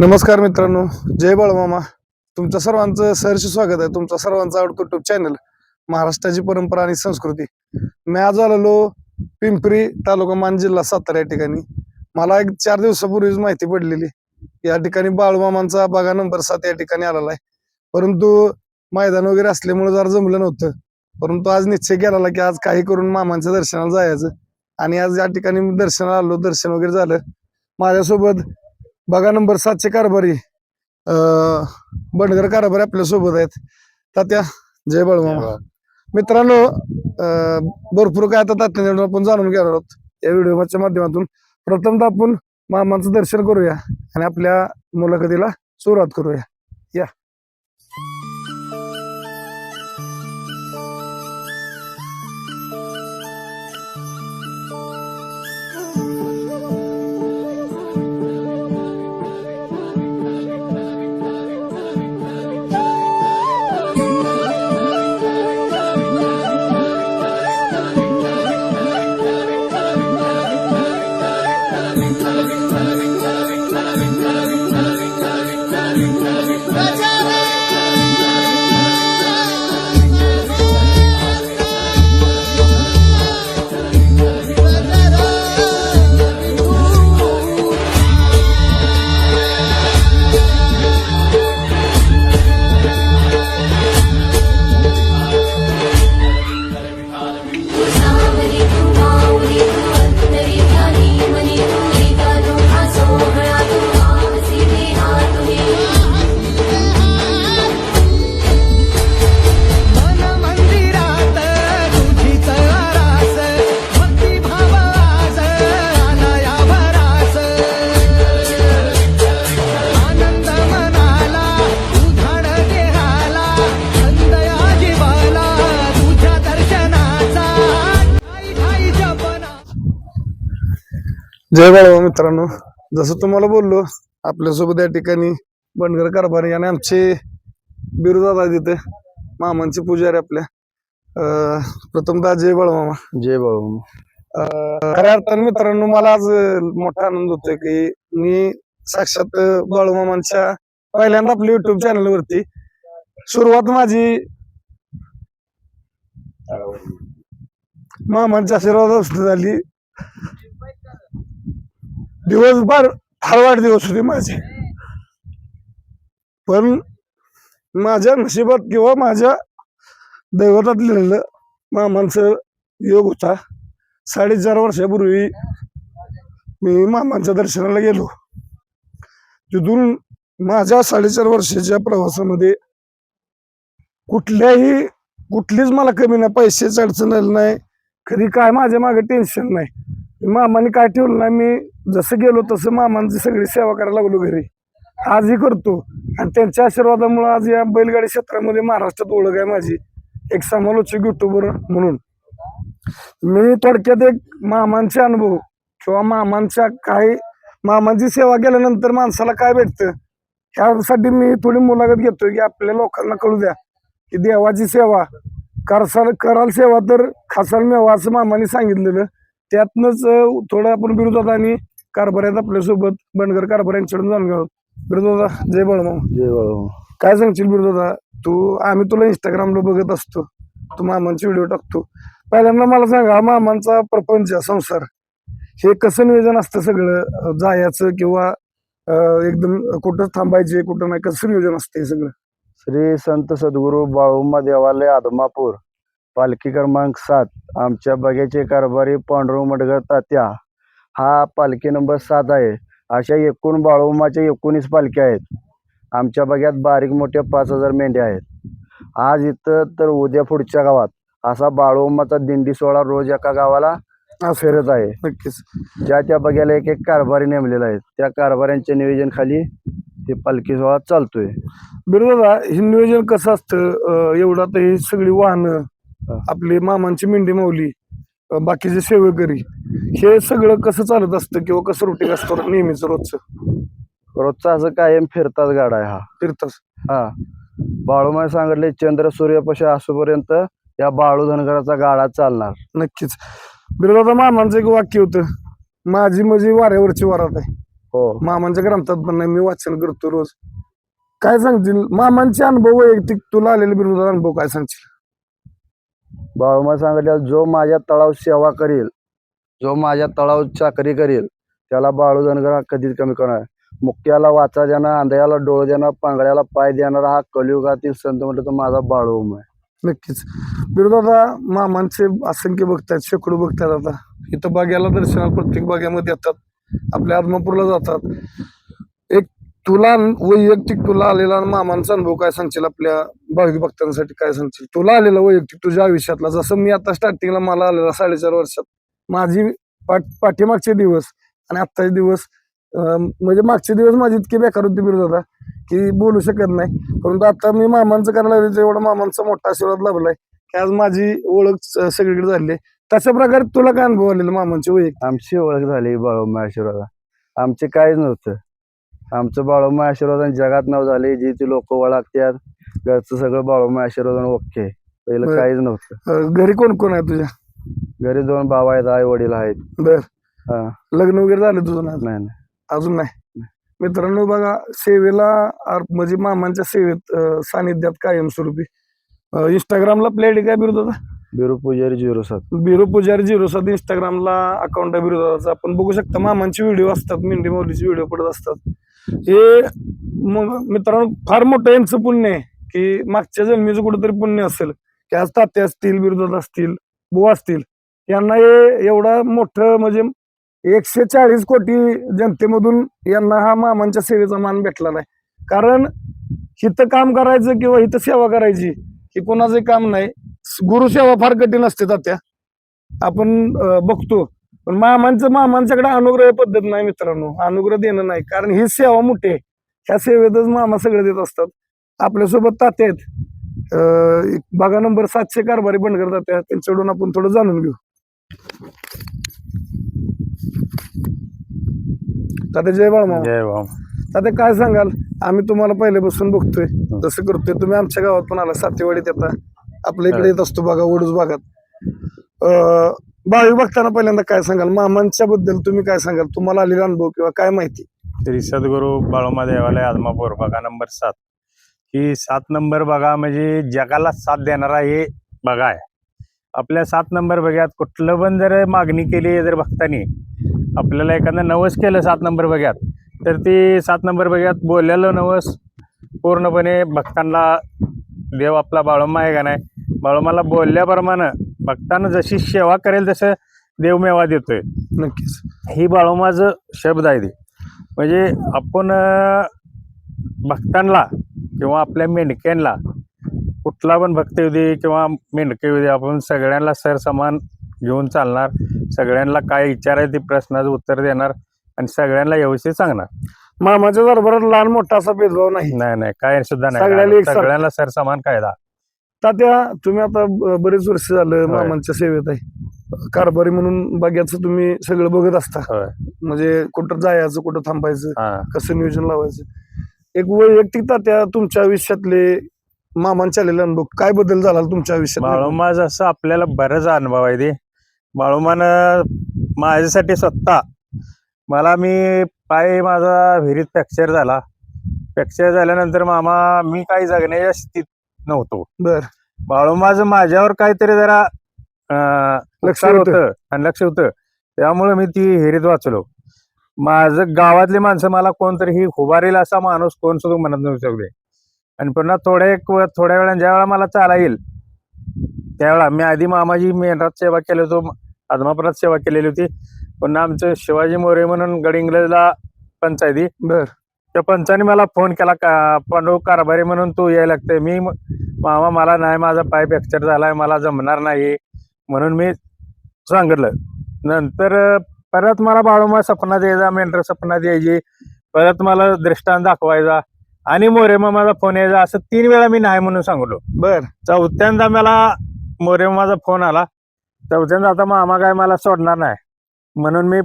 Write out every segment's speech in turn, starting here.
नमस्कार मित्रांनो जय बाळमामा. तुमच्या सर्वांचं सहर्ष स्वागत आहे तुमचा सर्वांचा आवडतो युट्यूब चॅनल महाराष्ट्राची परंपरा आणि संस्कृती. मी आज आलेलो पिंपरी तालुका मान जिल्हा सातारा या ठिकाणी. मला एक चार दिवसापूर्वीच माहिती पडलेली या ठिकाणी बाळूमामांचा बागा नंबर सात या ठिकाणी आलेला आहे. परंतु मैदान वगैरे असल्यामुळे जरा जमलं नव्हतं. परंतु आज निश्चय केलेला की आज काही करून मामांच्या दर्शनाला जायचं. आणि आज या ठिकाणी मी दर्शनाला आलो दर्शन वगैरे झालं. माझ्यासोबत बघा नंबर सातशे कारभारी अं, बंडगर कारभारी आपल्यासोबत आहेत. तात्या जय बाळमामा मित्रांनो अं, भरपूर काय आता तात्याने आपण जाणून घेणार आहोत. या व्हिडिओच्या माध्यमातून प्रथमतः आपण मामांचं दर्शन करूया आणि आपल्या मुलाखतीला सुरुवात करूया. या. जय बाळवा मित्रांनो. जसं तुम्हाला बोललो आपल्यासोबत या ठिकाणी बंडगर कारभारी आणि आमचे बिरुदादा तिथे मामांचे पुजारी आपल्या. अं, प्रथमतः जय बाळमामा जय अं, खऱ्या अर्थाने मित्रांनो मला आज मोठा आनंद होतोय की मी साक्षात बाळूमामांच्या पहिल्यांदा आपल्या युट्यूब चॅनल वरती सुरुवात माझी मामांच्या आशीर्वादापासून झाली. दिवसभर फार वाढदिवस दिवस होते माझे. पण माझ्या नशिबात किंवा माझ्या दैवतात लिहिलेलं मामांचं योग होता. साडेचार वर्षापूर्वी मी मामांच्या दर्शनाला गेलो. तिथून माझ्या साडेचार वर्षाच्या प्रवासामध्ये कुठल्याही कुठलीच मला कमी नाही पैशाची अडचण आली नाही. कधी काय माझ्या मागे टेन्शन नाही. मामाने काय ठेवलं नाही मी जसं गेलो तसं मामांची सगळी सेवा करायला लागलो घरी. आजही करतो. आणि त्यांच्या आशीर्वादामुळे आज या बैलगाडी क्षेत्रामध्ये महाराष्ट्रात ओळख आहे माझी. एक समालोचक युट्यूबर म्हणून. मी थोडक्यात एक मामांचे अनुभव किंवा मामांच्या काही मामांची सेवा केल्यानंतर माणसाला काय भेटतं ह्यासाठी मी थोडी मुलाखत घेतोय की आपल्या लोकांना कळू द्या की देवाची सेवा करसाल कराल सेवा तर खासाल मेवा असं मामाने सांगितलेलं. त्यातनंच थोडं आपण विरोधात आणि कारभाऱ्यात आपल्यासोबत. बंडगर कारभार यांच्याकडून जाणून विरोधा जय बळमाव जय बाबू काय सांगशील विरोधा तू आम्ही तुला इंस्टाग्रामला बघत असतो. तू मामांचे व्हिडिओ टाकतो. पहिल्यांदा मला सांगा हा मामांचा प्रपंच संसार हे कसं नियोजन असतं सगळं? जायचं किंवा अं, एकदम कुठं थांबायचे कुठं नाही कसं नियोजन असतं हे सगळं? श्री संत सद्गुरू बाळूमा देवालय आदमापूर. पालखी क्रमांक सात. आमच्या बग्याचे कारभारी पांडुरंग मडगर तात्या. हा पालखी नंबर सात आहे. अशा एकूण बाळूमाच्या एकोणीस पालख्या आहेत. आमच्या बग्यात बारीक मोठ्या पाच हजार मेंढ्या आहेत. आज इथं तर उद्या पुढच्या गावात असा बाळूमाचा दिंडी सोहळा रोज एका गावाला फिरत आहे. नक्कीच. ज्या त्या बघायला एक एक कारभारी नेमलेला आहे. त्या कारभाऱ्यांच्या नियोजन खाली हे पालखी सोहळा चालतोय. बिरोधा हे नियोजन कसं असतं? एवढं आता ही सगळी वाहनं आपली मामांची मेंढी माऊली बाकीचे सेवेकरी हे सगळं कसं चालत असतं किंवा कसं रुटीन असतं नेहमीच रोजचं? रोजचा असं कायम फिरताच गाडा आहे हा. फिरताच. हा. बाळूमाय सांगितले चंद्र सूर्यपशी असूपर्यंत या बाळू धनगराचा गाडा चालणार. नक्कीच. बिरोधा मामांचं एक वाक्य होतं माझी माझी वाऱ्यावरची वरात आहे. हो. मामांच्या ग्रंथात पण नाही मी वाचन करतो रोज. काय सांगतील मामांचे अनुभव वैयक्तिक तुला आलेले बिरुदाचा अनुभव काय सांगशील? बाळूमा सांगितलं जो माझ्या तळाव सेवा करील जो माझ्या तळाव चाकरी करील त्याला बाळू धनगर हा कधीच कमी करणार मुक्याला वाचा देणार आंधळ्याला डोळ देणार पांगळ्याला पाय देणारा हा कलियुगातील संत म्हटलं तर माझा बाळूम आहे. नक्कीच. बिरुदादा मामांचे असंख्य भक्त आहेत शेकडो भक्त आहेत आता. इथं बाग्याला दर्शनाला प्रत्येक बाग्यामध्ये येतात. आपल्या आत्मापूरला जातात. तुला वैयक्तिक तुला आलेला मामांचा अनुभव काय सांगशील? आपल्या भाविक भक्तांसाठी काय सांगशील? तुला आलेला वैयक्तिक तुझ्या आयुष्यातला जसं मी आता स्टार्टिंगला मला आलेला साडेचार वर्षात. माझी पाठ पाठीमागचे दिवस आणि आत्ताचे दिवस म्हणजे मागचे दिवस माझी इतकी बेकार होती बिरुदादा की बोलू शकत नाही. परंतु आता मी मामांचं करायला लागले एवढा मामांचा मोठा आशीर्वाद लाभलाय की आज माझी ओळख सगळीकडे झाली आहे. तशा प्रकारे तुला काय अनुभव आलेला मामांची वैयक्तिक? आमची ओळख झाली बाळूमा आशीर्वाद आमचे काय नव्हतं. आमचं बाळूमा आशीर्वाद जगात नाव झाले जी ती लोक ओळखतात. घरचं सगळं बाळूमा आशीर्वाद ओके. पहिलं बरं. काहीच नव्हतं. अं, घरी कोण कोण आहे तुझ्या? घरी दोन भाव आहेत आई वडील आहेत. बर. हा. लग्न वगैरे झालं तुझं नाही नाही नाही. अजून नाही? मित्रांनो बघा सेवेला म्हणजे मामांच्या सेवेत अं, सानिध्यात कायमस्वरूपी. अं, इंस्टाग्रामला प्ले आयडी काय बिरुदाचा बिरू पुजारी झिरो सात. बिरू पुजारी झिरो सात इंस्टाग्रामला अकाउंट आहे बिरुदाचा. आपण बघू शकता मामांचे व्हिडिओ असतात मेंढी मौलीचे व्हिडिओ पडत असतात. हे मग मित्रांनो फार मोठं यांचं पुण्य आहे की मागच्या जन्मीचं कुठेतरी पुण्य असेल. की आज तात्या असतील बिरुदात असतील बुवा असतील यांना हे एवढा मोठं म्हणजे एकशे चाळीस कोटी जनतेमधून यांना हा मामांच्या सेवेचा मान भेटला नाही. कारण हिथं काम करायचं किंवा हिथं सेवा करायची ही कोणाचं काम नाही. गुरुसेवा फार कठीण असते तात्या. आपण बघतो. पण मामांचं मामांच्याकडे अनुग्रह पद्धत नाही मित्रांनो. अनुग्रह देणं नाही. कारण ही सेवा मोठी आहे. ह्या सेवेतच मामा सगळं देत असतात. आपल्यासोबत तात्या आहेत. बघा नंबर सातशे कारभारी बंडकर तात्या त्यांच्याकडून आपण थोडं जाणून घेऊ. तात्या जय बाळमा जय तात्या काय सांगाल? आम्ही तुम्हाला पहिल्यापासून बघतोय. तसं करतोय. तुम्ही आमच्या गावात पण आला. सातेवाडीत येता. आपल्या इकडे येत असतो बघा ओडूस भागात. अं, भावी बघताना पहिल्यांदा काय सांगाल? मामांच्या बद्दल तुम्ही काय सांगाल? तुम्हाला आलेला अनुभव किंवा काय माहिती? श्री सद्गुरू बाळोमा देवालय आदमापूर बघा नंबर सात. ही सात नंबर बघा म्हणजे जगाला साथ देणारा हे बघा आहे. आपल्या सात नंबर बघ्यात कुठलं पण जर मागणी केली जर भक्तांनी आपल्याला एखादं नवस केलं सात नंबर बघ्यात तर ती सात नंबर बघ्यात बोललेलं नवस पूर्णपणे भक्तांना देव आपला बाळोमा आहे का नाही? बाळोमाला बोलल्याप्रमाणे भक्तांना जशी सेवा करेल तसं देव मेवा देतोय. नक्कीच. ही बाळोमाचं शब्द आहे ते. म्हणजे आपण भक्तांना किंवा आपल्या मेंढक्यांना कुठला पण भक्त येऊ दे किंवा मेंढके येऊ दे आपण सगळ्यांना सरसमान घेऊन चालणार. सगळ्यांना काय विचार आहे ते प्रश्नाचं उत्तर देणार आणि सगळ्यांना व्यवस्थित सांगणार. मामाच्या दरबारात लहान मोठा असा भेदभाव नाही. नाही नाही काय सुद्धा नाही. सगळ्यांना सरसमान कायदा. तात्या तुम्ही आता ब- बरेच वर्ष झालं होय. मामांच्या सेवेत आहे. कारभारी म्हणून बघ्याचं तुम्ही सगळं बघत असता. होय. म्हणजे कुठं जायचं कुठं थांबायचं हा. कसं नियोजन लावायचं? एक वैयक्तिक तात्या तुमच्या आयुष्यातले मामांच्या आलेले अनुभव काय बदल झाला तुमच्या आयुष्यात बाळोमा जसं आपल्याला बरंच अनुभव आहे ते बाळोमानं माझ्यासाठी स्वतः. मला मी पाय माझा विहिरीत फ्रॅक्चर झाला. फ्रॅक्चर झाल्यानंतर मामा मी काही जगण्याच्या स्थितीत नव्हतो. बर. बाळोमाचं माझ्यावर काहीतरी जरा लक्ष होतं. आणि लक्ष होतं. त्यामुळे मी ती विहिरीत वाचलो. माझं गावातली माणसं मला कोणतरी ही उभारेल असा माणूस कोण सुद्धा म्हणत नव्हते सगळे आणि पुन्हा थोड्या एक थोड्या वेळा ज्या वेळा मला चाला येईल त्यावेळा मी आधी मामाजी मेंढरात सेवा केली होतो आदमापुरात सेवा केलेली होती. पुन्हा आमचं शिवाजी मोरे म्हणून गडिंग्लजला पंचायती. बर. त्या पंचाने मला फोन केला का पांडू कारभारी म्हणून तू यायला लागतंय. मी मामा मला नाही माझा पाय फ्रॅक्चर झालाय मला जमणार नाही. म्हणून मी सांगितलं. नंतर परत मला बाळूमा सपनात यायचा मेंढर सपनात यायची परत मला दृष्टांत दाखवायचा. आणि मोरे माझा फोन यायचा. असं तीन वेळा मी नाही म्हणून सांगलो बर. चौथ्यांदा मला मोरे माझा फोन आला. चौथ्यांदा आता मामा काय मला सोडणार नाही. म्हणून मी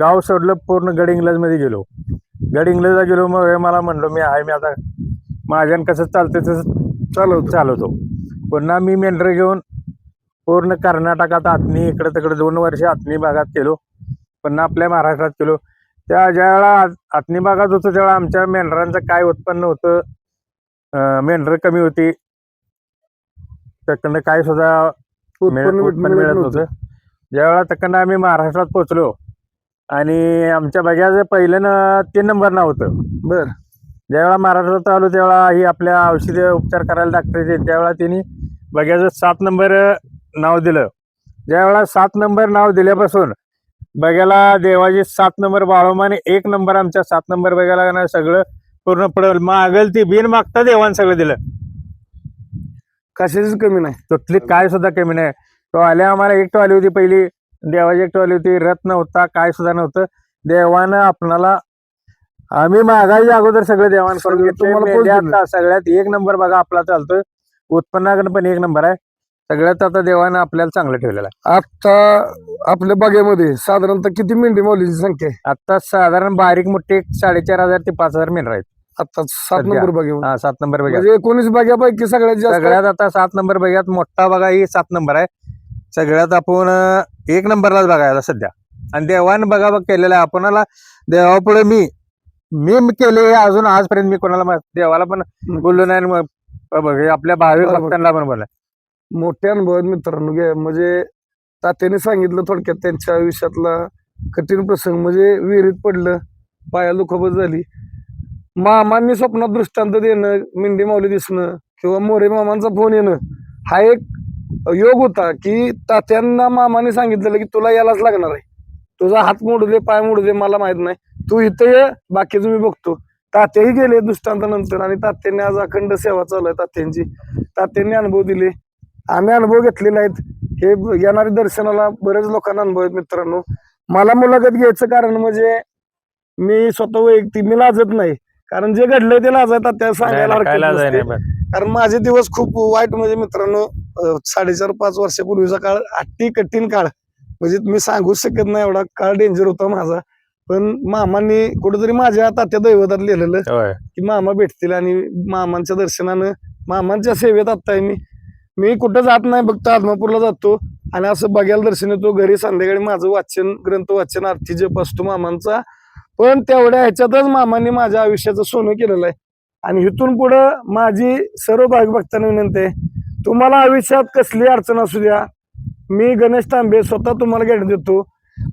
गाव सोडलं पूर्ण गड इंग्लजमध्ये गेलो. गड इंग्लजला गेलो मग मला म्हणलो मी आहे मी आता माझ्यानं कसं चालतं तसं चालव चालवतो. पुन्हा मी मेंढर घेऊन पूर्ण कर्नाटकात आतनी इकडे तिकडे दोन वर्ष आतनी भागात केलो पुन्हा आपल्या महाराष्ट्रात केलो त्या ज्यावेळेला आत- आतनी भागात होतो त्यावेळेला आमच्या मेंढरांचं काय उत्पन्न होतं मेंढरं कमी होती. त्याकडनं काय सुद्धा उत्पन्न मिळत नव्हतं. ज्यावेळेला तिकडनं आम्ही महाराष्ट्रात पोहोचलो आणि आमच्या बघ्याचं पहिलं न तीन नंबर नाव होतं. बर. ज्यावेळेला महाराष्ट्रात आलो त्यावेळेला ही आपल्या औषधी उपचार करायला डॉक्टर येते त्यावेळेला त्यांनी बघ्याचं सात नंबर नाव दिलं. ज्यावेळेला सात नंबर नाव दिल्यापासून बघ्याला देवाची सात नंबर बाळोमाने एक नंबर आमच्या सात नंबर बघायला ना सगळं पूर्ण पडल. मागल ती बिन मागता देवान सगळं दिलं. कशाचीच कमी नाही. कुठली काय सुद्धा कमी नाही. तो आल्या आम्हाला एक टॉली होती पहिली. देवाची एक टॉली होती रथ नव्हता काय सुद्धा नव्हतं. देवानं आपणाला आम्ही मागायच्या अगोदर सगळं देवान करून घेतले मेंढ्या सगळ्यात एक नंबर बघा आपला चालतोय. उत्पन्नाकडे पण एक नंबर आहे. सगळ्यात आता देवानं आपल्याला चांगलं ठेवलेलं आहे. आता आपल्या बागेमध्ये साधारणतः किती मेंढी माऊलीची संख्या आहे? आता साधारण बारीक मोठे साडेचार हजार ते पाच हजार मेंढर आहेत. आता सात. नंबर हा सात नंबर बघा एकोणीस बाग्यापैकी सगळ्यात सगळ्यात आता सात नंबर बघ्यात मोठा बघा ही सात नंबर आहे. सगळ्यात आपण एक नंबरलाच बघायला सध्या. आणि देवानं बघा बघ केलेलं आहे. आपणाला देवापुढे मी मी केले अजून आजपर्यंत मी कोणाला मा- देवाला पण बोललो नाही आणि मग बघ, हे आपल्या भाविक बरोबर. भक्तांना पण बोलाय मोठे अनुभव आहेत मित्रांनो गे- म्हणजे तात्याने सांगितलं थोडक्यात त्यांच्या आयुष्यातला कठीण प्रसंग. म्हणजे विहिरीत पडलं पाया दुखापत झाली. मामांनी स्वप्नात दृष्टांत देणं मेंढी माऊली दिसणं किंवा मोरे मामांचा फोन येणं हा एक योग होता की तात्यांना मामाने सांगितलेलं की तुला यालाच लागणार आहे. तुझा हात मोडू दे पाय मोडू दे मला माहीत नाही. तू इथं ये बाकीचं मी बघतो. तात्याही गेले दृष्टांतानंतर आणि तात्यांनी आज अखंड सेवा चालू आहे तात्यांची. तात्यांनी अनुभव दिले. आम्ही अनुभव घेतलेले आहेत. हे येणारे येणाऱ्या दर्शनाला बरेच लोकांना अनुभव आहेत मित्रांनो. मला मुलाखत घ्यायचं कारण म्हणजे मी स्वतः वैयक्तिक मी लाजत नाही. कारण जे घडलंय ते लाजायचं त्या सांगायला हरकत नसते. नाही. कारण माझे दिवस खूप वाईट म्हणजे मित्रांनो अं, साडेचार पाच वर्षापूर्वीचा काळ अति कठीण काळ. म्हणजे मी सांगूच शकत नाही एवढा काळ डेंजर होता माझा. पण मामांनी कुठेतरी माझ्या तात्या दैवतात लिहिलेलं होय. की मामा भेटतील आणि मामांच्या दर्शनानं मामांच्या सेवेत आता आहे मी. मी कुठं जात नाही फक्त आदमापूरला जातो आणि असं बघायला दर्शन येतो. घरी संध्याकाळी माझं वाचन ग्रंथ वाचन आरती जप असतो मामांचा. पण तेवढ्या ह्याच्यातच मामांनी माझ्या आयुष्याचं सोनं केलेलं आहे. आणि इथून पुढं माझी सर्व भाविक भक्तांना विनंती आहे तुम्हाला आयुष्यात कसली अडचण असू द्या मी गणेश तांबे स्वतः तुम्हाला गॅरंटी देतो.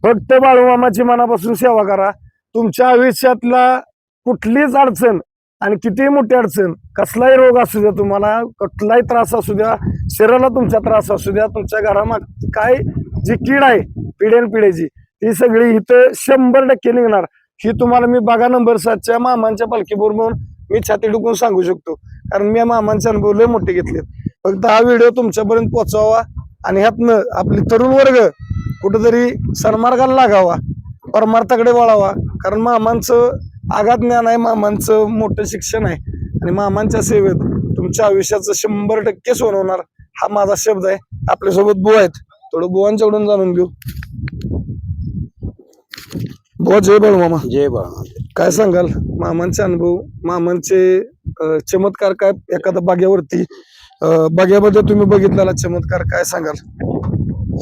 फक्त बाळूमामाची मनापासून सेवा करा. तुमच्या आयुष्यातला कुठलीच अडचण आणि कितीही मोठी अडचण कसलाही रोग असू द्या तुम्हाला कुठलाही त्रास असू द्या शरीराला तुमचा त्रास असू द्या तुमच्या घरामाग काय जी कीड आहे पिढ्यान पिढ्याची ती सगळी इथं शंभर टक्के निघणार. ही तुम्हाला मी बागा नंबर सातच्या मामांच्या पालखीबरोबर मी छाती डुकून सांगू शकतो. कारण मी या मामांचे अनुभव लय मोठे घेतलेत. फक्त हा व्हिडिओ तुमच्यापर्यंत पोहोचावा आणि ह्यातनं आपली तरुण वर्ग कुठेतरी सन्मार्गाला लागावा परमार्थाकडे वळावा. कारण मामांचं आघात ज्ञान आहे मामांचं मोठं शिक्षण आहे. आणि मामांच्या सेवेत तुमच्या आयुष्याचं शंभर टक्के सोनवणार हा माझा शब्द आहे. आपल्यासोबत बुवा आहेत. थोडं बुवांच्याकडून जाणून घेऊ. बुवा जय बाळू मामा. जय बाळा काय सांगाल? मामांचे अनुभव मामांचे अं, चमत्कार काय एखाद्या बाग्यावरती अं, बाग्यामध्ये तुम्ही बघितलेला चमत्कार काय सांगाल?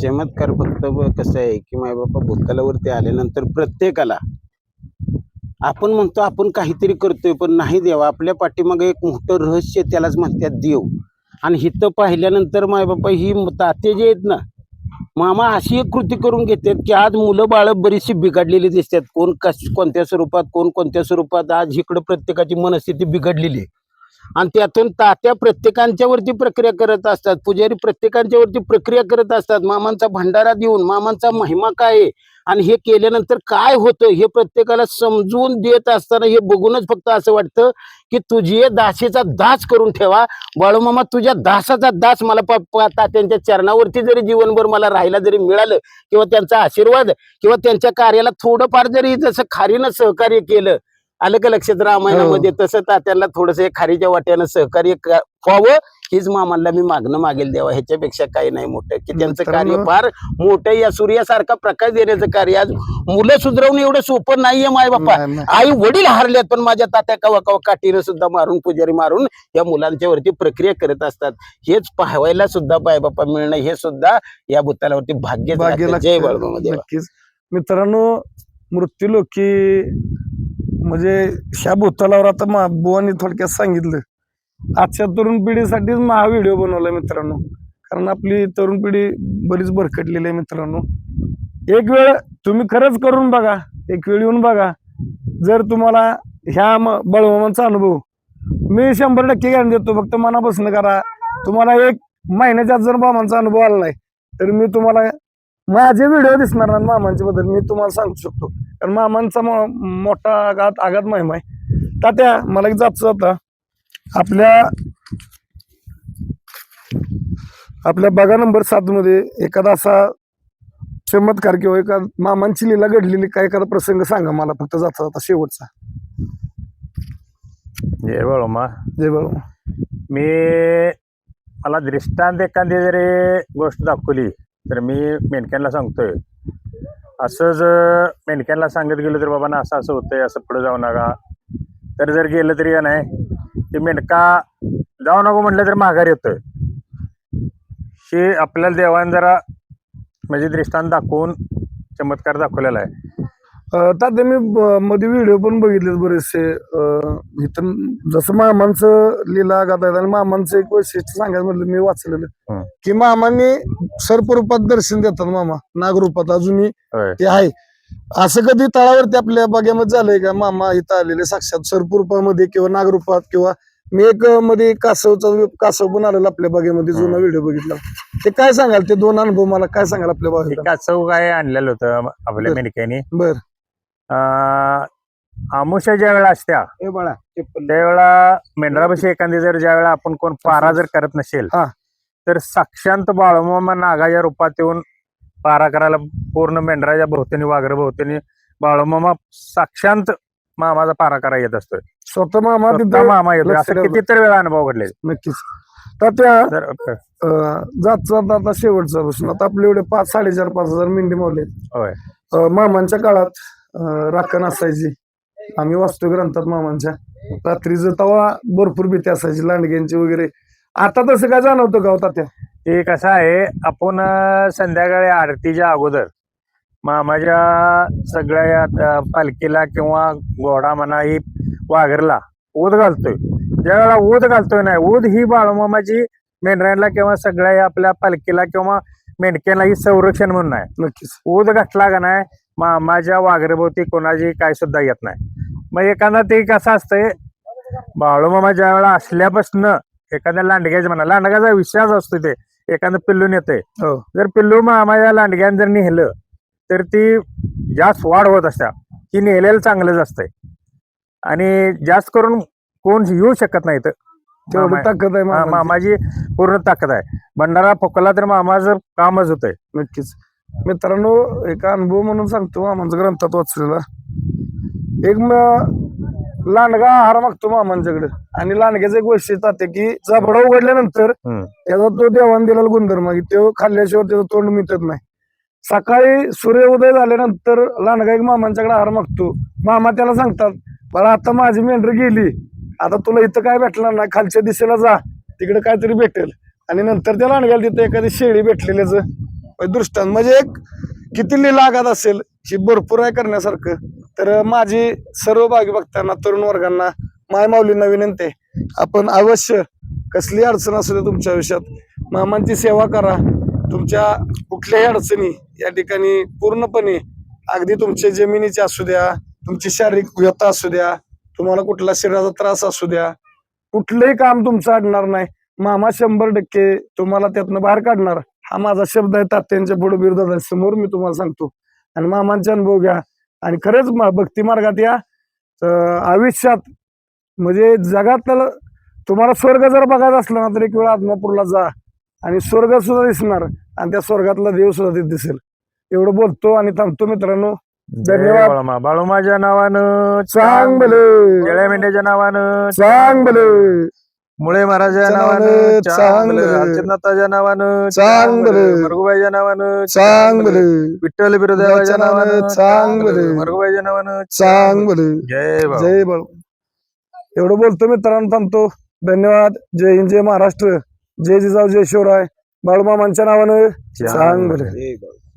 चमत्कार फक्त ब- कसं आहे की माय बापा भूतकालावरती आल्यानंतर प्रत्येकाला आपण म्हणतो आपण काहीतरी करतोय पण नाही देवा आपल्या पाठीमागे एक मोठं रहस्य त्यालाच म्हणतात देव. आणि हिथं पाहिल्यानंतर माय बापा ही म- ताते जे आहेत ना मामा अशी एक कृती करून घेतात की आज मुलं बाळं बरीचशी बिघडलेली दिसतात. कोण कश कोणत्या स्वरूपात कोण कोणत्या स्वरूपात आज इकडं प्रत्येकाची मनस्थिती बिघडलेली आहे. आणि त्यातून तात्या प्रत्येकांच्यावरती प्रक्रिया करत असतात. पुजारी प्रत्येकांच्यावरती प्रक्रिया करत असतात. मामांचा भंडारा देऊन मामांचा महिमा काय आहे? आणि हे केल्यानंतर काय होतं हे प्रत्येकाला समजून देत असताना हे बघूनच फक्त असं वाटतं की तुझी हे दासीचा दास करून ठेवा. बाळूमामा तुझ्या दासाचा दास मला तात्यांच्या चरणावरती जरी जीवनभर मला राहायला जरी मिळालं किंवा त्यांचा आशीर्वाद किंवा त्यांच्या कार्याला थोडंफार जरी जसं खारीनं सहकार्य केलं आलं का लक्षात? रामायणामध्ये तसं तात्यांना थोडस खारीच्या वाट्यानं सहकार्य व्हावं. हीच मामाला मी मागणं मागेल देवा ह्याच्यापेक्षा काही नाही मोठं. की त्यांचं कार्य फार मोठं या सूर्यासारखा प्रकाश देण्याचं कार्य. आज मुलं सुधरवणं एवढं सोपं नाहीये माय बाप्पा. आई वडील हारल्यात पण माझ्या तात्या कवा कवा काठीनं सुद्धा मारून पुजारी मारून या मुलांच्या वरती प्रक्रिया करत असतात. हेच पाहायला सुद्धा बाय बाप्पा मिळणं हे सुद्धा या भूतालावरती भाग्य जय नक्कीच. मित्रांनो मृत्यू लोकी म्हणजे ह्या भूतलावर आता बुवानी थोडक्यात सांगितलं. आजच्या तरुण पिढीसाठीच मग हा व्हिडिओ बनवला मित्रांनो. कारण आपली तरुण पिढी बरीच भरकटलेली आहे मित्रांनो. एक वेळ तुम्ही खरंच करून बघा एक वेळ येऊन बघा. जर तुम्हाला ह्या म- बळवमाचा अनुभव मी शंभर टक्के गॅरंटी देतो फक्त मनापासून करा. तुम्हाला एक महिन्याच्या आत जर मामांचा अनुभव आला नाही तर मी तुम्हाला माझे व्हिडिओ दिसणार नाही मामांच्या बद्दल मी तुम्हाला सांगू शकतो. कारण मामांचा मो- मोठा आघात आघात महिमा आहे. तात्या मला एक जातचं होता आपल्या आपल्या बघा नंबर सात मध्ये एखादा असा चमत्कार किंवा एका मामांची लीला घडलेली काय एखादा प्रसंग सांगा मला फक्त जाता जाता शेवटचा. जय बाळोमा जय बाबा मी. मला दृष्टांत एखादी जरी गोष्ट दाखवली तर मी मेंढक्यांना सांगतोय. असंच अं, मेंढक्यांना सांगत गेलो तर बाबा ना असं असं होतंय असं पुढे जाऊ नका. तर जर गेलं तरी का नाही ते मेंढका जाऊ नको म्हटलं तर माघार येतोय. हे आपल्याला देवाने जरा म्हणजे दृष्टांत दाखवून चमत्कार दाखवलेला आहे. तात्या मी ब- मध्ये व्हिडिओ पण बघितले बरेचसे. अं, इथं जसं मामांचं लीला गात आणि मामांचं एक वैशिष्ट्य सांगायचं म्हटलं मी वाचलेलं. हं. की मामांनी सर्परूपात दर्शन देतात मामा नागरूपात. अजूनही होय. ते आहे. असं कधी तळावरती आपल्या बागेमध्ये झालंय का मामा इथं आलेले साक्षात सर्परूपामध्ये किंवा नागरूपात किंवा मी एक मध्ये कासवचा कासव पण आलेला आपल्या बागेमध्ये जुना. व्हिडिओ बघितला ते काय सांगाल ते दोन अनुभव मला काय सांगाल आपल्या बागेत चौ काय आणलेलं होतं आपल्या. मेंढक्यानी बर आमुष्या ज्या वेळा असत्या हे त्यावेळेला मेंढरापाशी एखादी जर ज्या वेळेला आपण कोण पारा जर करत नसेल हा. तर साक्षांत बाळूमामा नागाच्या रूपात येऊन पारा करायला पूर्ण मेंढराच्या भोवतीने वाघर भोवतीने बाळूमामा साक्षांत मामाचा पारा करा येत असतोय. स्वतः मामा तिथं मामा येतोय. लक्ष असं ठेवलं. कितीतरी वेळा अनुभव घडले नक्कीच. तर त्या तर अं, जात जात आता शेवटचा प्रश्न. आता आपले एवढे पाच साडेचार पाच हजार मेंढी मावले होय. मामांच्या काळात अं, राखण असायची. आम्ही वाचतो ग्रंथात मामांच्या. रात्रीचं तवा भरपूर भीती असायची लांडग्यांची वगैरे. आता तसं काय जाणवतं का हो तात्या? ते कसं आहे आपण संध्याकाळी आरतीच्या अगोदर मामाच्या सगळ्या पालखीला किंवा घोडा म्हणा ही वाघरला ऊद घालतोय. ज्या वेळेला ऊद घालतोय नाही ऊद ही बाळूमामाची मेंढरांना किंवा सगळ्या आपल्या पालखीला किंवा मेंढक्याला ही संरक्षण म्हणून आहे. नक्कीच. ऊद घातला का नाही मामाच्या वाघरेभोवती कोणाची काय सुद्धा येत नाही. मग एखादा ते कसं असतंय बाळूमामा ज्या वेळेला असल्यापासून एखाद्या लांडग्याच्या म्हणा लांडग्याचा विश्वास असतो ते एखादं पिल्लून येते हो. जर पिल्लू मामाच्या लांडग्यानं जर नेलं तर ती जास्त वाढ होत असत्या ती नेलेलं चांगलंच असतंय. आणि जास्त करून कोण येऊ शकत नाही तेवढी मामा- ताकद आहे हा, मामांची. मामाची पूर्ण ताकद आहे. भंडारा फुकला तर मामाचं कामच होतंय. नक्कीच. मित्रांनो एक अनुभव म्हणून सांगतो. मामांच्या ग्रंथात वाचलेला. एक म- लांडगा आहार मागतो मामांच्याकडे आणि लांडग्याचं एक वैशिष्ट्य आहे की जबडा उघडल्यानंतर हम्म. त्याचा तो देवान दिलेला गुणधर्म आहे की तो खाल्ल्याशिवाय त्याचं तोंड मिटत नाही. सकाळी सूर्योदय झाल्यानंतर लांडगा एक मामांच्याकडे आहार मागतो. मामा त्याला सांगतात बाळा आता माझी मेंढर गेली. आता तुला इथं काय भेटणार नाही? खालच्या दिशेला जा. तिकडे काहीतरी भेटेल. आणि नंतर त्या लांडग्याला तिथे एखादी शेळी भेटलेल्याच दृष्टांत म्हणजे एक किती लिलागात असेल ही भरपूर आहे करण्यासारखं. तर माझी सर्व भागी बघताना तरुण वर्गांना माय माऊलींना विनंती आहे आपण अवश्य कसली अडचण असू दे तुमच्या आयुष्यात मामांची सेवा करा. तुमच्या कुठल्याही अडचणी या ठिकाणी पूर्णपणे अगदी तुमच्या जमिनीची असू द्या तुमची शारीरिक व्यथा असू द्या तुम्हाला कुठला शरीराचा त्रास असू द्या कुठलंही काम तुमचं अडणार नाही. मामा शंभर टक्के तुम्हाला त्यातनं बाहेर काढणार. हा माझा शब्द आहे तात्यांच्या पुढे बिरुद्ध समोर मी तुम्हाला सांगतो. आणि मामांचे अनुभव घ्या. आणि खरंच म- भक्ती मार्गात या आयुष्यात म्हणजे जगात तुम्हाला स्वर्ग जर बघायचा असला ना तर एक वेळ आत्मापूरला जा. आणि स्वर्ग सुद्धा दिसणार. आणि त्या स्वर्गातला देव सुद्धा तिथे दिसेल. एवढं बोलतो आणि थांबतो मित्रांनो. धन्यवाद. बाळूमा बाळूमाच्या नावानं चांग भले शेळ्या मेंढ्याच्या नावानं चांग भले मुळे महाराजाच्या नावानं नावानं चांग चांग भले. अर्चनाथाच्या नावानं चांग भले. मरगुबाईच्या नावानं चांग भले विठ्ठल बिरोदेवाच्या नावानं चांग भले. मरगुबाईच्या नावानं चांग भले जय बाळू. जय बाळू. एवढं बोलतो मित्रांनो थांबतो. धन्यवाद. जय हिंद जय महाराष्ट्र. जय जिजाऊ जय शिवराय. बाळूमामांच्या नावानं चांग भले बाळा.